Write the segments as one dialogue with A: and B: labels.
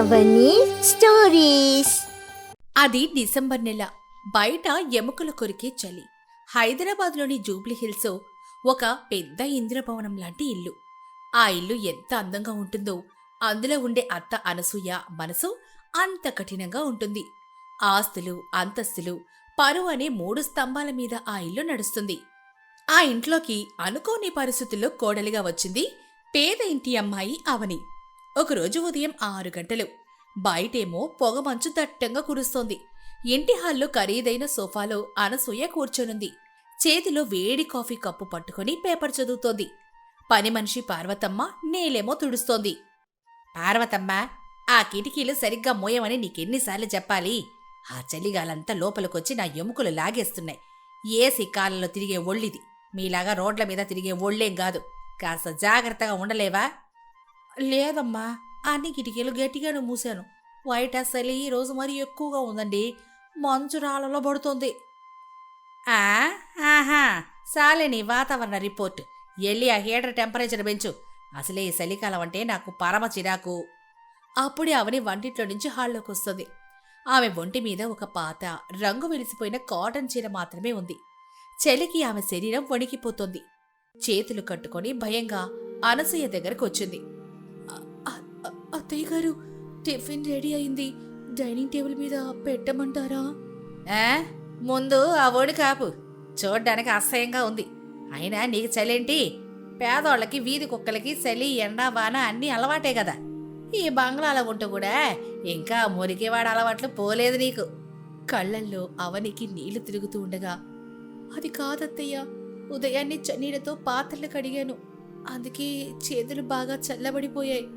A: అవన్నీ స్టోరీస్
B: అది డిసెంబర్ నెల. బయట ఎముకలు కొరికే చలి. హైదరాబాద్లోని జూబ్లీ హిల్స్ ఒక పెద్ద ఇంద్రభవనం లాంటి ఇల్లు. ఆ ఇల్లు ఎంత అందంగా ఉంటుందో అందులో ఉండే అత్త అనసూయ మనసు అంత కఠినంగా ఉంటుంది. ఆస్తులు అంతస్తులు పరువు అనే మూడు స్తంభాల మీద ఆ ఇల్లు నడుస్తుంది. ఆ ఇంట్లోకి అనుకోని పరిస్థితుల్లో కోడలిగా వచ్చింది పేద ఇంటి అమ్మాయి అవని. ఒకరోజు ఉదయం ఆరు గంటలు. బయటేమో పొగమంచు దట్టంగా కురుస్తోంది. ఇంటి హాల్లో ఖరీదైన సోఫాలో అనసూయ కూర్చొనుంది. చేతిలో వేడి కాఫీ కప్పు పట్టుకొని పేపర్ చదువుతోంది. పని మనిషి పార్వతమ్మ నేలేమో తుడుస్తోంది. పార్వతమ్మ ఆ కిటికీలు సరిగ్గా మోయమని నీకెన్నిసార్లు చెప్పాలి. ఆ చలిగాలంతా లోపలికొచ్చి నా ఎముకలు లాగేస్తున్నాయి. ఏసీ కాలంలో తిరిగే ఒళ్ళిది. మీలాగా రోడ్ల మీద తిరిగే ఒళ్ళేం కాదు. కాస్త జాగ్రత్తగా ఉండలేవా? లేదమ్మా అన్ని కిటికీలు గట్టిగానే మూశాను. వైట్ అసలు ఈ రోజు మరీ ఎక్కువగా ఉందండి. మంచు రాళ్ళలో పడుతుంది. ఆ, ఆహా సాలేని వాతావరణ రిపోర్ట్. ఎల్లి ఆ హీటర్ టెంపరేచర్ పెంచు. అసలే ఈ చలికాలం అంటే నాకు పరమ చిరాకు. అప్పుడే అవని వంటింట్లో నుంచి హాల్లోకి వస్తుంది. ఆమె ఒంటి మీద ఒక పాత రంగు వెలిసిపోయిన కాటన్ చీర మాత్రమే ఉంది. చలికి ఆమె శరీరం వణికిపోతుంది. చేతులు కట్టుకొని భయంగా అనసూయ దగ్గరకు వచ్చింది అత్తయ్య గారు టిఫిన్ రెడీ అయింది. డైనింగ్ టేబుల్ మీద పెట్టమంటారా? ముందు ఆ ఓడి కాపు. చూడ్డానికి అసహ్యంగా ఉంది. అయినా నీకు చలేంటి? పేదోళ్ళకి వీధి కుక్కలకి చలి ఎండ వాన అన్నీ అలవాటే కదా. ఈ బంగ్లాలో ఉంటూ కూడా ఇంకా మురికేవాడ అలవాట్లు పోలేదు నీకు. కళ్ళల్లో అవనికి నీళ్ళు తిరుగుతూ ఉండగా అది కాదత్తయ్య ఉదయాన్నే చన్నీళ్ళతో పాత్రలు కడిగాను. అందుకే చేతులు బాగా చల్లబడిపోయాయి.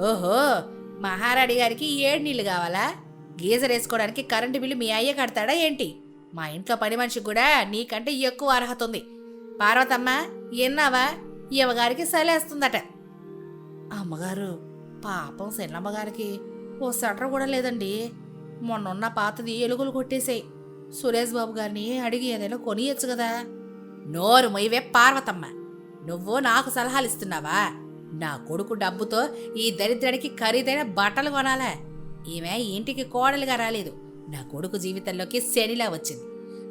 B: ఓహో మహారాణి గారికి ఏడు నీళ్ళు కావాలా? గీజర్ వేసుకోవడానికి కరెంటు బిల్లు మీ అయ్య కడతాడా ఏంటి? మా ఇంట్లో పని మనిషికి కూడా నీకంటే ఎక్కువ అర్హత ఉంది. పార్వతమ్మ ఎన్నావా? ఇవ్వగారికి సలేస్తుందట అమ్మగారు పాపం సెల్లమ్మగారికి ఓ స్వెటర్ కూడా లేదండి. మొన్నున్న పాతది ఎలుగులు కొట్టేసాయి సురేష్ బాబు గారిని అడిగి ఏదైనా కొనియచ్చు కదా. నోరు మొయ్యవే పార్వతమ్మ. నువ్వు నాకు సలహాలు ఇస్తున్నావా? నా కొడుకు డబ్బుతో ఈ దరిద్రుడికి ఖరీదైన బట్టలు కొనాలా. ఈమె ఇంటికి కోడలుగా రాలేదు. నా కొడుకు జీవితంలోకి శనిలా వచ్చింది.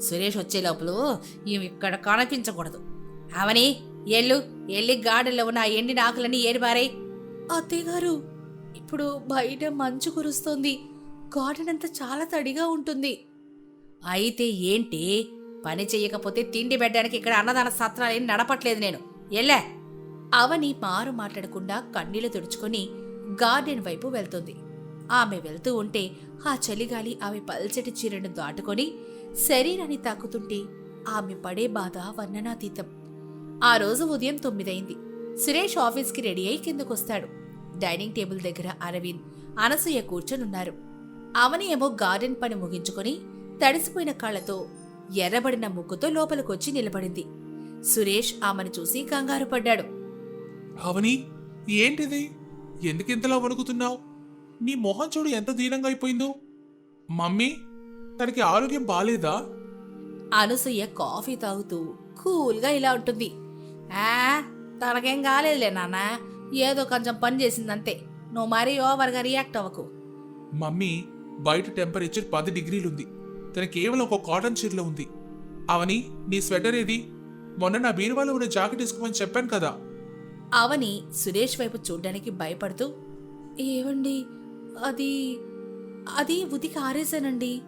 B: సురేష్ వచ్చే లోపల ఈమె ఇక్కడ కనిపించకూడదు. అవని ఎల్లు ఎల్లి గార్డెన్లో ఉన్న ఆ ఎండిన ఆకులన్నీ ఏరిపారాయి అత్తయ్య గారు ఇప్పుడు బయట మంచు కురుస్తోంది. గార్డెన్ అంతా చాలా తడిగా ఉంటుంది. అయితే ఏంటి? పని చెయ్యకపోతే తిండి పెట్టడానికి ఇక్కడ అన్నదాన సత్రాలేం నడపట్లేదు నేను. ఎల్లే. అవని మారు మాట్లాడకుండా కన్నీళ్ళు తుడుచుకొని గార్డెన్ వైపు వెళ్తుంది. ఆమె వెళ్తూ ఉంటే ఆ చలిగాలి ఆమె పల్చటి చీరను దాటుకొని శరీరాన్ని తాకుతుంటే ఆమె పడే బాధ వర్ణనాతీతం. ఆ రోజు ఉదయం తొమ్మిదైంది. సురేష్ ఆఫీస్కి రెడీ అయి కిందకొస్తాడు. డైనింగ్ టేబుల్ దగ్గర అరవింద్ అనసూయ కూర్చొనున్నారు. అవని ఏమో గార్డెన్ పని ముగించుకొని తడిసిపోయిన కాళ్ళతో ఎర్రబడిన ముక్కుతో లోపలికొచ్చి నిలబడింది. సురేష్ ఆమెను చూసి కంగారు పడ్డాడు.
C: అవని ఏంటిది? ఎందుకింతలా వణుకుతున్నావు? నీ మొహం చూడు ఎంత దీనంగా అయిపోయిందో. మమ్మీ తనకి ఆరోగ్యం బాలేదా?
B: అనసూయ కాఫీ తాగుతూ కూల్గా ఇలా ఉంటుంది ఆ తనకేం కాలేదులే నాన్న ఏదో కొంచెం పని చేసిందంతే. నువ్వు మరీ ఓవర్గా రియాక్ట్ అవ్వకు.
C: మమ్మీ బయట టెంపరేచర్ పది డిగ్రీలుంది. తన కేవలం ఒక కాటన్ చీరలో ఉంది. అవని నీ స్వెటర్ ఏది? మొన్న నా బీరువాలో ఉన్న జాకెట్ వేసుకోమని చెప్పాను కదా.
B: అవని సురేష్ వైపు చూడ్డానికి భయపడుతూ ఏవండి? అది అది ఉతికి ఆరేసానండి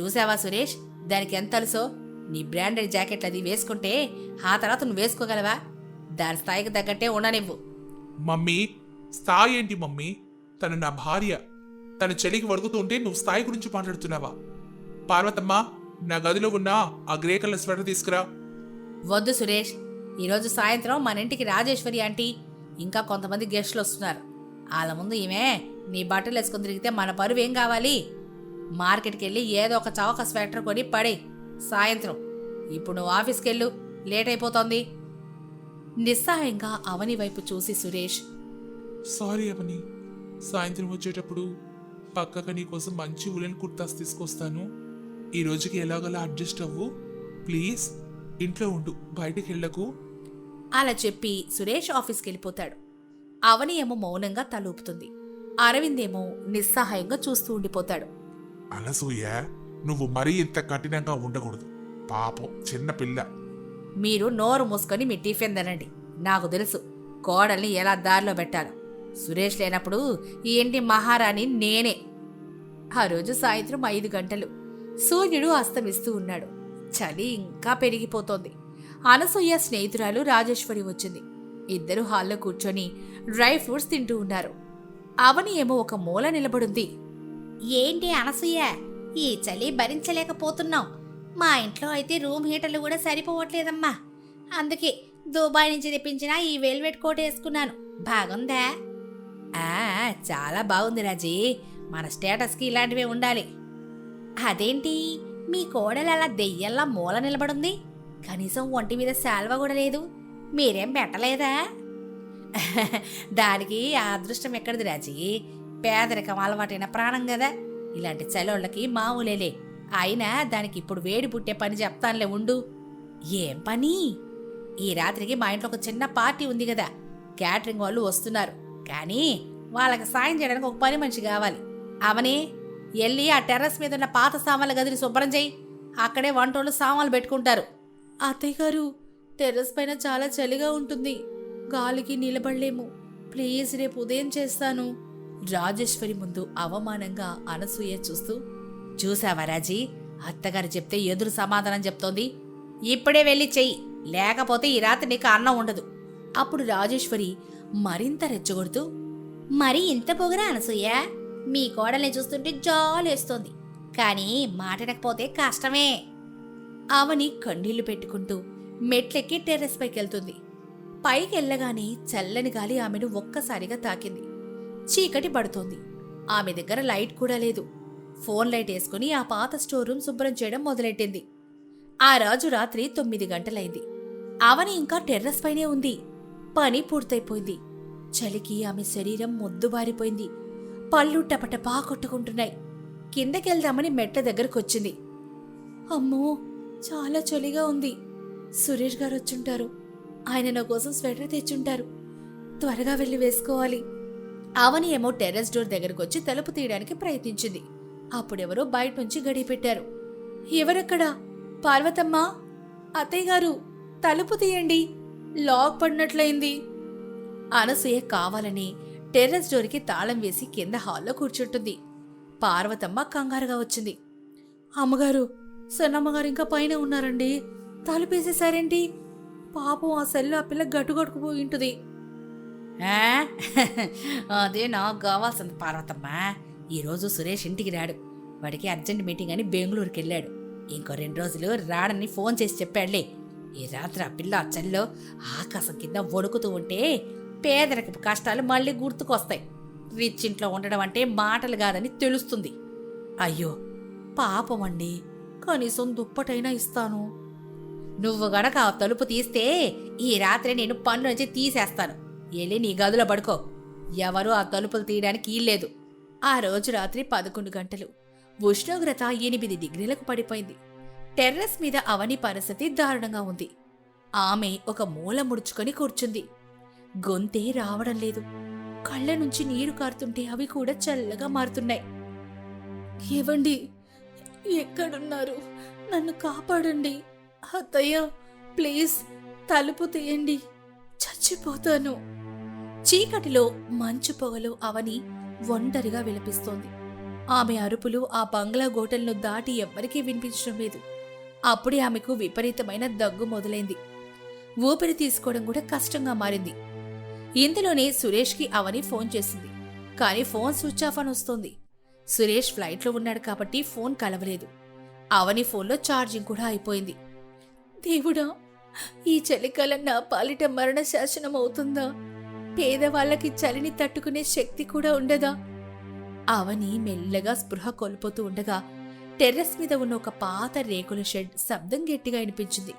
B: చూసావా సురేష్? దానికి ఎంత తెలుసో? నీ బ్రాండెడ్ జాకెట్లు అది వేసుకుంటే ఆ తర్వాత నువ్వు వేసుకోగలవా? దాని స్థాయికి తగ్గట్టే ఉండనివ్వు.
C: మమ్మీ స్థాయి ఏంటి మమ్మీ? తను నా భార్య. తన చెలికి వణుకుతుంటే నువ్వు స్థాయి గురించి మాట్లాడుతున్నావా? పార్వతమ్మ నా గదిలో ఉన్న ఆ గ్రే కలర్ స్వెటర్ తీసుకురా.
B: వద్దు సురేష్. ఈరోజు సాయంత్రం మన ఇంటికి రాజేశ్వరి ఆంటీ ఇంకా కొంతమంది గెస్టులు వస్తున్నారు. వాళ్ళ ముందు ఈమె నీ బట్టలు వేసుకొని తిరిగితే మన పరువు ఏం కావాలి? మార్కెట్కి వెళ్ళి ఏదో ఒక చౌక స్వెటర్ కొని పడే సాయంత్రం. ఇప్పుడు నువ్వు ఆఫీస్కి వెళ్ళు. లేట్ అయిపోతోంది. నిస్సహాయంగా అవని వైపు చూసి సురేష్
C: సారీ అవని. సాయంత్రం వచ్చేటప్పుడు పక్కగా నీ కోసం మంచి ఉలెన్ కుర్తాస్ తీసుకొస్తాను. ఈ రోజుకి ఎలాగోలా అడ్జస్ట్ అవ్వు. ప్లీజ్. ఇంట్లో ఉండు బయటికి వెళ్ళకు
B: అలా చెప్పి సురేష్ ఆఫీస్కి వెళ్ళిపోతాడు అవని ఏమో మౌనంగా తలూపుతుంది అరవిందేమో నిస్సహాయంగా చూస్తూ ఉండిపోతాడు.
C: అనసూయ నువ్వు మరీ ఇంత కఠినంగా ఉండకూడదు. పాపం చిన్న పిల్ల.
B: మీరు నోరు మూసుకొని మీ టిఫిన్ తినండి. నాకు తెలుసు కోడల్ని ఎలా దారిలో పెట్టాలో. సురేష్ లేనప్పుడు ఈ ఇంటి మహారాణి నేనే. ఆ రోజు సాయంత్రం ఐదు గంటలు. సూర్యుడు అస్తమిస్తూ ఉన్నాడు. చలి ఇంకా పెరిగిపోతోంది. అనసూయ స్నేహితురాలు రాజేశ్వరి వచ్చింది. ఇద్దరు హాల్లో కూర్చొని డ్రై ఫ్రూట్స్ తింటూ ఉన్నారు. అవని ఏమో ఒక మూల నిలబడుంది.
A: ఏంటి అనసూయ? ఈ చలి భరించలేకపోతున్నాం మా ఇంట్లో అయితే రూమ్ హీటర్లు కూడా సరిపోవట్లేదమ్మా. అందుకే దుబాయ్ నుంచి తెప్పించిన ఈ వెల్వెట్ కోట్ వేసుకున్నాను. బాగుందా?
B: ఆ చాలా బాగుంది రాజీ. మన స్టేటస్కి ఇలాంటివే ఉండాలి.
A: అదేంటి? మీ కోడలు అలా దెయ్యంలా మూల నిలబడుంది? కనీసం ఒంటి మీద శాల్వ కూడా లేదు. మీరేం పెట్టలేదా?
B: దానికి ఆ అదృష్టం ఎక్కడిది రాజీ? పేదరికం అలవాటైన ప్రాణం కదా ఇలాంటి చలోళ్ళకి మామూలేలే. అయినా దానికి ఇప్పుడు వేడి పుట్టే పని చెప్తానులే ఉండు. ఏం పని? ఈ రాత్రికి మా ఇంట్లో ఒక చిన్న పార్టీ ఉంది కదా క్యాటరింగ్ వాళ్ళు వస్తున్నారు. కానీ వాళ్ళకి సాయం చేయడానికి ఒక పని మనిషి కావాలి. అవనే వెళ్ళి ఆ టెర్రస్ మీద ఉన్న పాత సామాన్ల గదిని శుభ్రం చేయి. అక్కడే వంటోళ్ళు సామాన్లు పెట్టుకుంటారు. అత్తయ్య గారు టెర్రస్ పైన చాలా చలిగా ఉంటుంది. గాలికి నిలబడలేము. ప్లీజ్ రేపు ఉదయం చేస్తాను. రాజేశ్వరి ముందు అవమానంగా అనసూయ చూస్తూ చూసావా రాజీ అత్తగారు చెప్తే ఎదురు సమాధానం చెప్తోంది. ఇప్పుడే వెళ్ళి చెయ్యి. లేకపోతే ఈ రాత్రి నీకు అన్నం ఉండదు. అప్పుడు రాజేశ్వరి మరింత రెచ్చగొడుతూ
A: మరి ఇంత పొగరా అనసూయ? మీ కోడల్ని చూస్తుంటే జాలేస్తోంది. కానీ మాటనకపోతే కష్టమే.
B: ఆవని కండీళ్ళు పెట్టుకుంటూ మెట్లెక్కి టెర్రస్ పైకెళ్తుంది. పైకెళ్ళగానే చల్లని గాలి ఆమెను ఒక్కసారిగా తాకింది. చీకటి పడుతోంది. ఆమె దగ్గర లైట్ కూడా లేదు. ఫోన్ లైట్ వేసుకుని ఆ పాత స్టోర్ రూమ్ శుభ్రం చేయడం మొదలెట్టింది. ఆ రాజు రాత్రి తొమ్మిది గంటలైంది. ఆవని ఇంకా టెర్రస్ పైనే ఉంది. పని పూర్తయిపోయింది. చలికి ఆమె శరీరం మొద్దుబారిపోయింది. పళ్ళు టపటపా కొట్టుకుంటున్నాయి కిందకెళ్దామని మెట్ల దగ్గరకొచ్చింది. అమ్మో చాలా చలిగా ఉంది. సురేష్ గారు వచ్చుంటారు. ఆయన నా కోసం స్వెటర్ తెచ్చుంటారు. త్వరగా వెళ్ళి వేసుకోవాలి. ఆవని ఏమో టెర్రస్ డోర్ దగ్గరకు వచ్చి తలుపు తీయడానికి ప్రయత్నించింది. అప్పుడెవరో బయట నుంచి గడి పెట్టారు. పార్వతమ్మ? అత్తయ్య గారు తలుపు తీయండి. లాక్ పడినట్లయింది. అనసూయ కావాలని టెర్రస్ డోర్కి తాళం వేసి కింద హాల్లో కూర్చుంటుంది. పార్వతమ్మ కంగారుగా వచ్చింది. అమ్మగారు సన్నమ్మగారు ఇంకా పైన ఉన్నారండి. తలుపేసేసారేంటి? పాపం ఆ సెల్లు ఆ పిల్ల గట్టుగట్టుకుపోయి ఉంటుంది. అదే నాకు కావాల్సింది పార్వతమ్మ. ఈరోజు సురేష్ ఇంటికి రాడు. వాడికి అర్జెంట్ మీటింగ్ అని బెంగళూరుకి వెళ్ళాడు. ఇంకో రెండు రోజులు రాడని ఫోన్ చేసి చెప్పాడులే. ఈ రాత్రి ఆ పిల్ల ఆ చెల్లో ఆకాశం కింద వణుకుతూ ఉంటే పేదరికపు కష్టాలు మళ్ళీ గుర్తుకొస్తాయి. రిచ్ ఇంట్లో ఉండడం అంటే మాటలు కాదని తెలుస్తుంది. అయ్యో పాపం అండి. కనీసం దుప్పటైనా ఇస్తాను. నువ్వు గనక ఆ తలుపు తీస్తే ఈ రాత్రి నేను పన్ను నుంచి తీసేస్తాను. వెళ్ళి నీ గదిలో పడుకో. ఎవరూ ఆ తలుపులు తీయడానికి ఈల్లేదు ఆ రోజు రాత్రి పదకొండు గంటలు. ఉష్ణోగ్రత ఎనిమిది డిగ్రీలకు పడిపోయింది. టెర్రస్ మీద అవని పరిస్థితి దారుణంగా ఉంది. ఆమె ఒక మూల ముడుచుకొని కూర్చుంది. గొంతే రావడం లేదు. కళ్ళ నుంచి నీరు కారుతుంటే అవి కూడా చల్లగా మారుతున్నాయి. ఏవండి? ఎక్కడున్నారు? నన్ను కాపాడండి. అత్తయ్య ప్లీజ్ తలుపు తీయండి. చచ్చిపోతాను. చీకటిలో మంచు పొగలు అవని ఒంటరిగా విలపిస్తోంది. ఆమె అరుపులు ఆ బంగ్లా గోటలను దాటి ఎవ్వరికీ వినిపించడం లేదు. అప్పుడే ఆమెకు విపరీతమైన దగ్గు మొదలైంది. ఊపిరి తీసుకోవడం కూడా కష్టంగా మారింది. ఇంతలోనే సురేష్కి అవని ఫోన్ చేసింది. కానీ ఫోన్ స్విచ్ ఆఫ్ అని వస్తోంది. సురేష్ ఫ్లైట్లో ఉన్నాడు కాబట్టి ఫోన్ కలవలేదు. అవని ఫోన్లో ఛార్జింగ్ కూడా అయిపోయింది. దేవుడా ఈ చలికాలం నా పాలిట మరణ శాసనం అవుతుందా? పేదవాళ్ళకి చలిని తట్టుకునే శక్తి కూడా ఉండదా? అవని మెల్లగా స్పృహ కోల్పోతూ ఉండగా టెర్రస్ మీద ఉన్న ఒక పాత రేకుల షెడ్ శబ్దం గట్టిగా అనిపించింది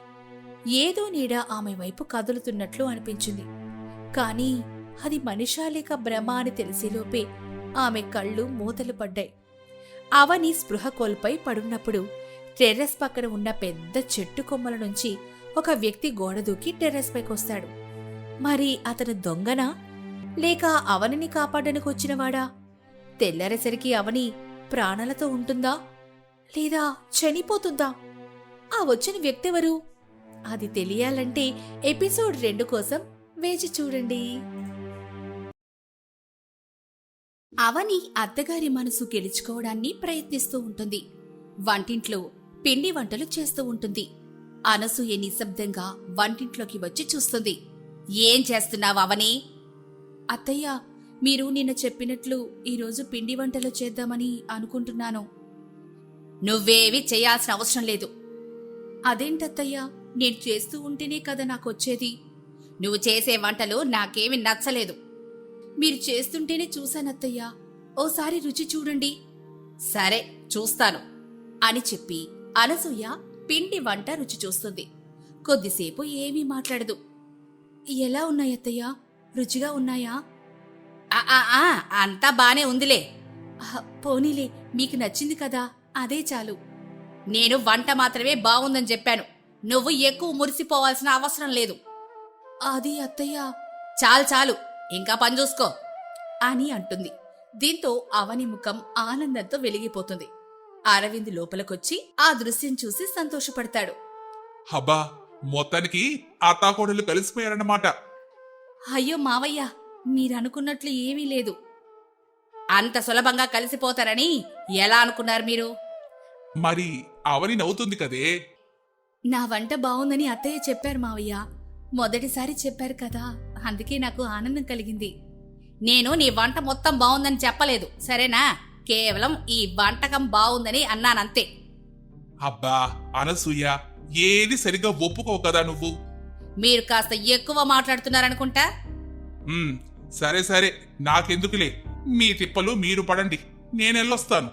B: ఏదో నీడ ఆమె వైపు కదులుతున్నట్లు అనిపించింది. కానీ అది మనిషా లేక భ్రమ అని తెలిసేలోపే ఆమె కళ్ళు మూతలు పడ్డాయి. అవని స్పృహ కోల్పై పడున్నప్పుడు టెర్రస్ పక్కన ఉన్న పెద్ద చెట్టు కొమ్మల నుంచి ఒక వ్యక్తి గోడ దూకి టెర్రస్ పైకొస్తాడు మరి అతను దొంగనా? లేక అవనిని కాపాడడానికి వచ్చినవాడా? తెల్లరేసరికి అవని ప్రాణాలతో ఉంటుందా? లేదా చనిపోతుందా? ఆ వచ్చిన వ్యక్తి ఎవరు? అది తెలియాలంటే ఎపిసోడ్ రెండు కోసం వేచి చూడండి. అవని అత్తగారి మనసు గెలుచుకోవడాన్ని ప్రయత్నిస్తూ ఉంటుంది. వంటింట్లో పిండి వంటలు చేస్తూ ఉంటుంది. అనసూయ నిశ్శబ్దంగా వంటింట్లోకి వచ్చి చూస్తుంది. ఏం చేస్తున్నావు అవని? అత్తయ్య మీరు నిన్న చెప్పినట్లు ఈరోజు పిండి వంటలు చేద్దామని అనుకుంటున్నాను. నువ్వేవి చేయాల్సిన అవసరం లేదు. అదేంటత్తయ్య నేను చేస్తూ ఉంటేనే కదా నాకొచ్చేది. నువ్వు చేసే వంటలు నాకేమి నచ్చలేదు. మీరు చేస్తుంటేనే చూశానత్తయ్యా ఓసారి రుచి చూడండి. సరే చూస్తాను అని చెప్పి అనసూయ పిండి వంట రుచి చూస్తుంది. కొద్దిసేపు ఏమీ మాట్లాడదు. ఎలా ఉన్నాయత్తయ్యా రుచిగా ఉన్నాయా? ఆ, ఆ, అంతా బానే ఉందిలే. పోనీలే మీకు నచ్చింది కదా అదే చాలు. నేను వంట మాత్రమే బాగుందని చెప్పాను. నువ్వు ఎక్కువ మురిసిపోవాల్సిన అవసరం లేదు. అది అత్తయ్య. చాలు చాలు ఇంకా పని చూసుకో. అని అంటుంది. దీంతో అవని ముఖం ఆనందంతో వెలిగిపోతుంది. అరవింద్ లోపలికొచ్చి ఆ దృశ్యం చూసి సంతోషపడతాడు.
C: హబ్బా మొత్తానికి అత్తాకోడలు కలిసిపోయారన్నమాట.
B: అయ్యో మావయ్య మీరనుకున్నట్లు ఏమీ లేదు. అంత సులభంగా కలిసిపోతారని ఎలా అనుకున్నారు మీరు?
C: మరి అవని నవ్వుతుంది కదే.
B: నా వంట బావుందని అత్తయ్య చెప్పారు మావయ్య. మొదటిసారి చెప్పారు కదా అందుకే నాకు ఆనందం కలిగింది. నేను నీ వంట మొత్తం బావుందని చెప్పలేదు సరేనా? కేవలం ఈ వంటకం బావుందని అన్నానంతే.
C: అబ్బా అనసూయ ఏది సరిగ్గా ఒప్పుకోవు కదా నువ్వు?
B: మీరు కాస్త ఎక్కువ మాట్లాడుతున్నారనుకుంటా?
C: ఉమ్, సరే సరే నాకెందుకులే. మీ తిప్పలు మీరు పడండి నేనెళ్ళొస్తాను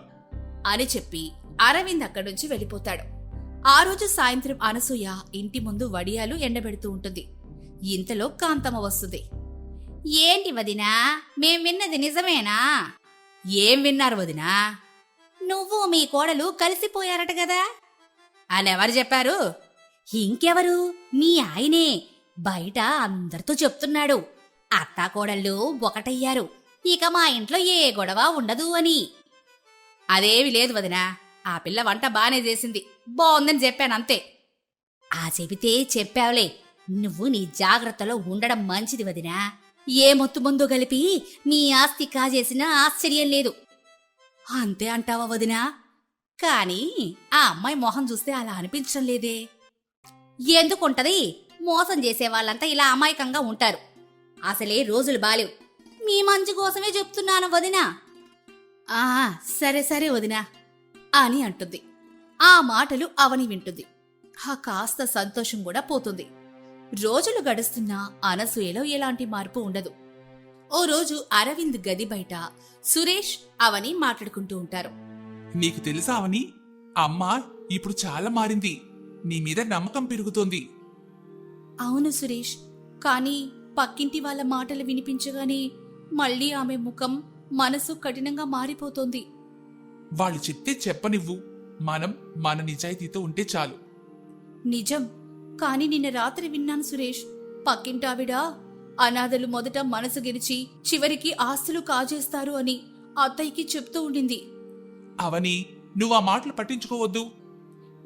B: అని చెప్పి అరవింద్ అక్కడి నుంచి వెళ్ళిపోతాడు. ఆ రోజు సాయంత్రం అనసూయ ఇంటి ముందు వడియాలు ఎండబెడుతూ ఉంటుంది. ఇంతలో కాంతమ్మ వస్తుంది. ఏంటి వదినా? మేం విన్నది నిజమేనా? ఏం విన్నారు వదినా? నువ్వు మీ కోడలు కలిసిపోయారట కదా? ఎవరు చెప్పారు? ఇంకెవరు? మీ ఆయనే. బయట అందరితో చెప్తున్నాడు. అత్తా కోడళ్ళు ఒకటయ్యారు. ఇక మా ఇంట్లో ఏ గొడవ ఉండదు అని. అదేవి లేదు వదినా. ఆ పిల్ల వంట బానే చేసింది. బాగుందని చెప్పాను అంతే. ఆ చెబితే చెప్పావులే నువ్వు నీ జాగ్రత్తలో ఉండడం మంచిది వదినా. ఏ మొత్తు ముందు కలిపి నీ ఆస్తి కాజేసినా ఆశ్చర్యం లేదు. అంతే అంటావా వదినా? కానీ ఆ అమ్మాయి మొహం చూస్తే అలా అనిపించడం లేదే. ఎందుకుంటది? మోసం చేసే వాళ్ళంతా ఇలా అమాయకంగా ఉంటారు. అసలే రోజులు బాలేవు. మీ మంచి కోసమే చెప్తున్నాను వదినా. ఆ సరే సరే వదినా. అని అంటుంది. ఆ మాటలు అవని వింటుంది. ఆ కాస్త సంతోషం కూడా పోతుంది. రోజులు గడుస్తున్నా అనసూయలో ఎలాంటి మార్పు ఉండదు. ఓ రోజు అరవింద్ గది బయట సురేష్ అవని మాట్లాడుకుంటూ ఉంటారు.
C: నీకు తెలుసా అవని? అమ్మ ఇప్పుడు చాలా మారింది. నీ మీద నమ్మకం పెరుగుతోంది.
B: అవును సురేష్ కానీ పక్కింటి వాళ్ళ మాటలు వినిపించగానే మళ్ళీ ఆమె ముఖం మనసు కఠినంగా మారిపోతోంది.
C: వాళ్ళు చెప్తే చెప్పనివ్వు. మనం మన నిజాయితీతో ఉంటే చాలు.
B: నిజం. కాని నిన్న రాత్రి విన్నాను సురేష్. పక్కింటావిడ అనాథలు మొదట మనసు గెలిచి చివరికి ఆస్తులు కాజేస్తారు అని అత్తయ్యకి చెప్తూ ఉండింది.
C: అవని నువ్వు ఆ మాటలు పట్టించుకోవద్దు.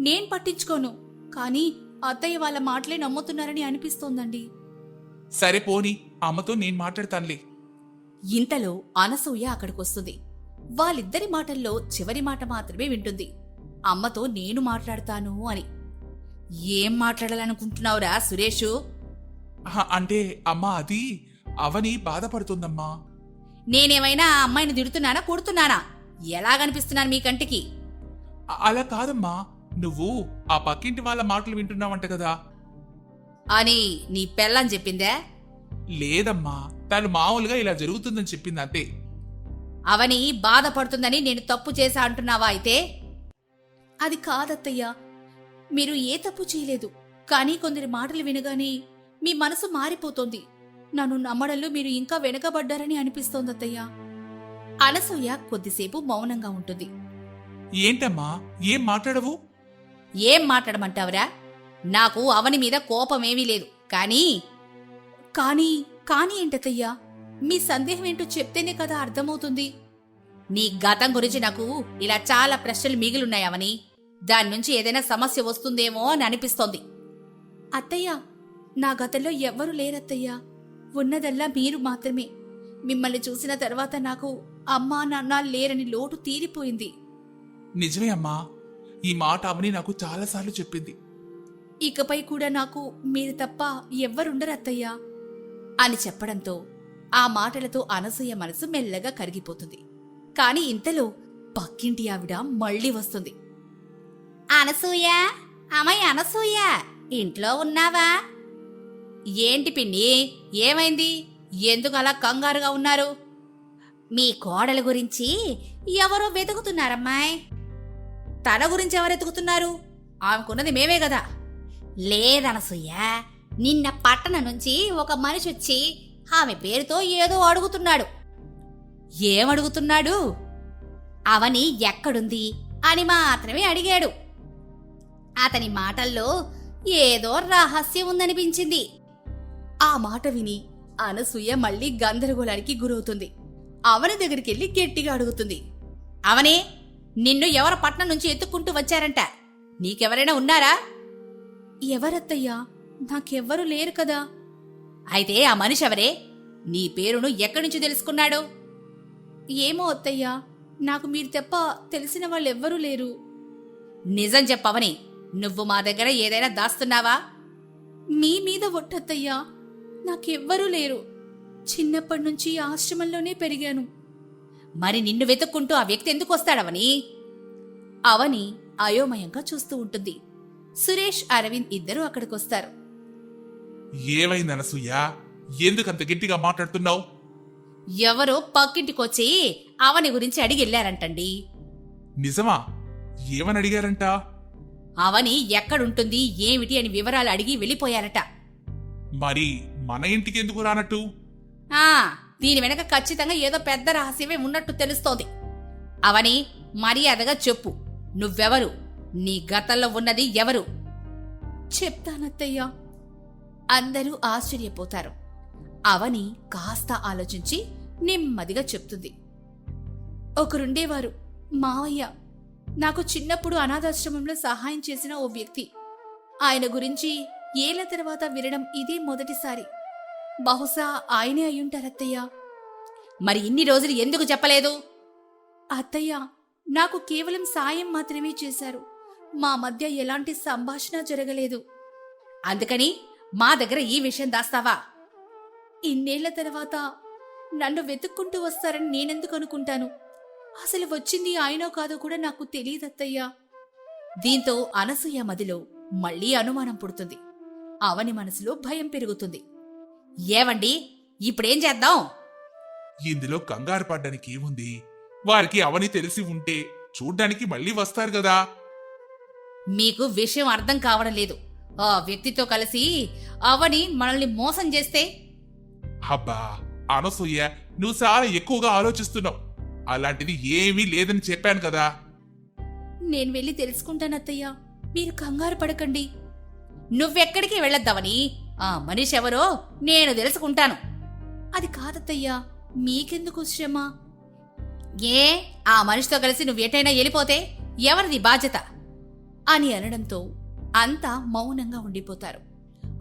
B: నేను పట్టించుకోను. కానీ అత్తయ్య వాళ్ళ మాటలే నమ్ముతున్నారని అనిపిస్తోందండి.
C: సరే పోని అమ్మతో నేను మాట్లాడతానులే.
B: ఇంతలో అనసూయ అక్కడికొస్తుంది. వాళ్ళిద్దరి మాటల్లో చివరి మాట మాత్రమే వింటుంది. అమ్మతో నేను మాట్లాడతాను అని. ఏం మాట్లాడాలనుకుంటున్నావురా సురేషు?
C: అంటే అమ్మా అది అవని బాధపడుతుందమ్మా.
B: నేనేమైనా ఆ అమ్మాయిని తిడుతున్నానా కొడుతున్నానా? ఎలాగనిపిస్తున్నాను మీ కంటికి?
C: అలా కాదమ్మా. నువ్వు ఆ పక్కింటి వాళ్ళ మాటలు వింటున్నావంట కదా.
B: అని నీ పెళ్ళని చెప్పిందే?
C: లేదమ్మా. తను మామూలుగా ఇలా జరుగుతుందని చెప్పింది అంతే.
B: అవని బాధపడుతుందని నేను తప్పు చేశా అంటున్నావా అయితే? అది కాదత్తయ్యా. మీరు ఏ తప్పు చేయలేదు. కానీ కొందరి మాటలు వినగానే మీ మనసు మారిపోతోంది. నన్ను నమ్మడంలో మీరు ఇంకా వెనకబడ్డారని అనిపిస్తోంది అత్తయ్యా అనసూయ కొద్దిసేపు మౌనంగా ఉంటుంది.
C: ఏంటమ్మా? ఏం మాట్లాడవు?
B: ఏం మాట్లాడమంటావురా? నాకు అవని మీద కోపమేమీ లేదు. కానీ కానీ కానీ ఏంటత్తయ్యా? మీ సందేహం ఏంటో చెప్తేనే కదా అర్థమవుతుంది. నీ గతం గురించి నాకు ఇలా చాలా ప్రశ్నలు మిగిలిన్నాయవని దాని నుంచి ఏదైనా సమస్య వస్తుందేమో అని అనిపిస్తోంది. అత్తయ్య నా గతంలో ఎవ్వరూ లేరత్తయ్యా. ఉన్నదల్లా మీరు మాత్రమే. మిమ్మల్ని చూసిన తర్వాత నాకు అమ్మా నాన్న లేరని లోటు తీరిపోయింది.
C: నిజమే అమ్మా. ఈ మాట అవని నాకు చాలాసార్లు చెప్పింది.
B: ఇకపై కూడా నాకు మీరు తప్ప ఎవ్వరుండరు అత్తయ్యా అని చెప్పడంతో ఆ మాటలతో అనసూయ మనసు మెల్లగా కరిగిపోతుంది. కాని ఇంతలో పక్కింటి ఆవిడ మళ్ళీ వస్తుంది.
A: అనసూయ? అమ్మాయి అనసూయ ఇంట్లో ఉన్నావా?
B: ఏంటి పిన్ని? ఏమైంది? ఎందుకు అలా కంగారుగా ఉన్నారు?
A: మీ కోడల గురించి ఎవరో వెతుకుతున్నారమ్మాయి.
B: తన గురించి ఎవరు ఎతుకుతున్నారు ఆమెకున్నది మేమే కదా.
A: లేదనసూయ నిన్న పట్టణం నుంచి ఒక మనిషి వచ్చి ఆమె పేరుతో ఏదో అడుగుతున్నాడు.
B: ఏమడుగుతున్నాడు?
A: అవని ఎక్కడుంది అని మాత్రమే అడిగాడు. అతని మాటల్లో ఏదో రహస్యం ఉందనిపించింది.
B: ఆ మాట విని అనసూయ మళ్ళీ గందరగోళానికి గురవుతుంది. అవని దగ్గరికెళ్ళి గట్టిగా అడుగుతుంది. అవనే నిన్ను ఎవరు పట్నం నుంచి ఎత్తుక్కుంటూ వచ్చారంట? నీకెవరైనా ఉన్నారా? ఎవరత్తయ్యా? నాకెవ్వరూ లేరు కదా. అయితే ఆ మనిషి ఎవరే నీ పేరును ఎక్కడి నుంచి తెలుసుకున్నాడు? ఏమో అత్తయ్యా నాకు మీరు తప్ప తెలిసిన వాళ్ళెవ్వరూ లేరు. నిజం చెప్పవని నువ్వు మా దగ్గర ఏదైనా దాస్తున్నావా? మీ మీద ఒట్టత్తయ్యా నాకెవ్వరూ లేరు. చిన్నప్పటి నుంచి ఆశ్రమంలోనే పెరిగాను. మరి నిన్ను వెతుక్కుంటూ ఆ వ్యక్తి ఎందుకు వస్తాడవని? అవని అయోమయంగా చూస్తూ ఉంటుంది. సురేష్ అరవింద్ ఇద్దరూ అక్కడికొస్తారు.
C: ఏమైంది అనసూయ ఎందుకంత గట్టిగా మాట్లాడుతున్నావు?
B: ఎవరో పక్కింటికొచ్చి అవని గురించి అడిగి వెళ్ళారంటండి
C: నిజమా? ఏమని అడిగారంట?
B: అవని ఎక్కడుంటుంది ఏమిటి అని వివరాలు అడిగి వెళ్ళిపోయారట.
C: మరి మన ఇంటికి ఎందుకు రానట్టు?
B: ఆ దీని వెనక ఖచ్చితంగా ఏదో పెద్ద రహస్యమే ఉన్నట్టు తెలుస్తోంది. అవని మర్యాదగా చెప్పు. నువ్వెవరు? నీ గతంలో ఉన్నది ఎవరు? చెప్తానత్తయ్యా. అందరూ ఆశ్చర్యపోతారు. అవని కాస్త ఆలోచించి నెమ్మదిగా చెప్తుంది. ఒకరుండేవారు మావయ్య నాకు చిన్నప్పుడు అనాథాశ్రమంలో సహాయం చేసిన ఓ వ్యక్తి. ఆయన గురించి ఏళ్ళ తర్వాత వినడం ఇదే మొదటిసారి. బహుశా ఆయనే అయ్యుంటారత్తయ్య మరి ఇన్ని రోజులు ఎందుకు చెప్పలేదు? అత్తయ్య నాకు కేవలం సాయం మాత్రమే చేశారు. మా మధ్య ఎలాంటి సంభాషణ జరగలేదు. అందుకని మా దగ్గర ఈ విషయం దాస్తావా? ఇన్నేళ్ళ తర్వాత నన్ను వెతుక్కుంటూ వస్తారని నేనెందుకు అనుకుంటాను? అసలు వచ్చింది ఆయనో కాదో కూడా నాకు తెలియదత్తయ్యా. దీంతో అనసూయ మదిలో మళ్ళీ అనుమానం పుడుతుంది. అవని మనసులో భయం పెరుగుతుంది. ఏవండి? ఇప్పుడేం చేద్దాం?
C: ఇందులో కంగారు పడ్డానికి ఏముంది? వారికి అవని తెలిసి ఉంటే చూడ్డానికి మళ్ళీ వస్తారు కదా.
B: మీకు విషయం అర్థం కావడం లేదు. ఆ వ్యక్తితో కలిసి అవని మనల్ని మోసం చేస్తే?
C: అబ్బా అనసూయ నువ్వు చాలా ఎక్కువగా ఆలోచిస్తున్నావు. అలాంటిది ఏమీ లేదని చెప్పాను కదా.
B: నేను వెళ్ళి తెలుసుకుంటానత్తయ్యా మీరు కంగారు పడకండి. నువ్వెక్కడికి వెళ్ళొద్దావని? ఆ మనిషి ఎవరో నేను తెలుసుకుంటాను. అది కాదత్తయ్యా మీకెందుకు శ్రమ? ఏ ఆ మనిషితో కలిసి నువ్వు ఎటైనా వెళ్ళిపోతే ఎవరిది బాధ్యత? అని అనడంతో అంతా మౌనంగా ఉండిపోతారు.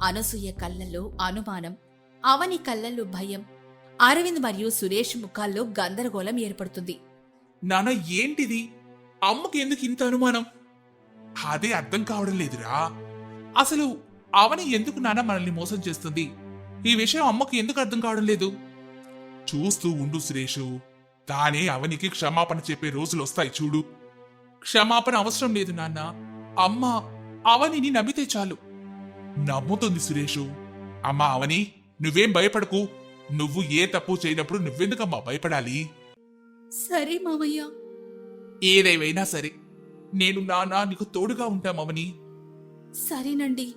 B: అనసూయ కళ్ళల్లో అనుమానం అవని కళ్ళల్లో భయం అరవింద్ మరియు సురేష్ ముఖాల్లో గందరగోళం ఏర్పడుతుంది.
C: నాన్న ఏంటిది? అమ్మకి ఎందుకు ఇంత అనుమానం? అదే అర్థం కావడం లేదురా. అసలు అవని ఎందుకు నాన్న మనల్ని మోసం చేస్తుంది? ఈ విషయం అమ్మకి ఎందుకు అర్థం కావడం లేదు? చూస్తూ ఉండు సురేషు. తానే అవనికి క్షమాపణ చెప్పే రోజులు వస్తాయి చూడు. క్షమాపణ అవసరం లేదు నాన్న. అమ్మ అవనిని నమ్మితే చాలు. నమ్ముతుంది సురేషు. అమ్మా అవని నువ్వేం భయపడకు. నువ్వు ఏ తప్పు చేయనప్పుడు నువ్వెందుకమ్మా భయపడాలి?
B: సరే మామయ్య.
C: ఏదేవైనా సరే నేను నానా నీకు తోడుగా ఉంటామవని
B: సరేనండి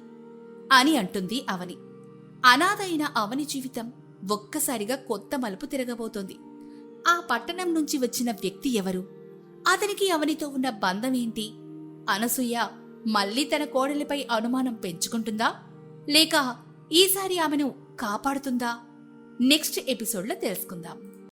B: అని అంటుంది అవని. అనాథైన అవని జీవితం ఒక్కసారిగా కొత్త మలుపు తిరగబోతోంది. ఆ పట్టణం నుంచి వచ్చిన వ్యక్తి ఎవరు? అతనికి అవనితో ఉన్న బంధం ఏంటి? అనసూయ మళ్ళీ తన కోడలిపై అనుమానం పెంచుకుంటుందా? లేక ఈసారి ఆమెను కాపాడుతుందా? నెక్స్ట్ ఎపిసోడ్లో తెలుసుకుందాం.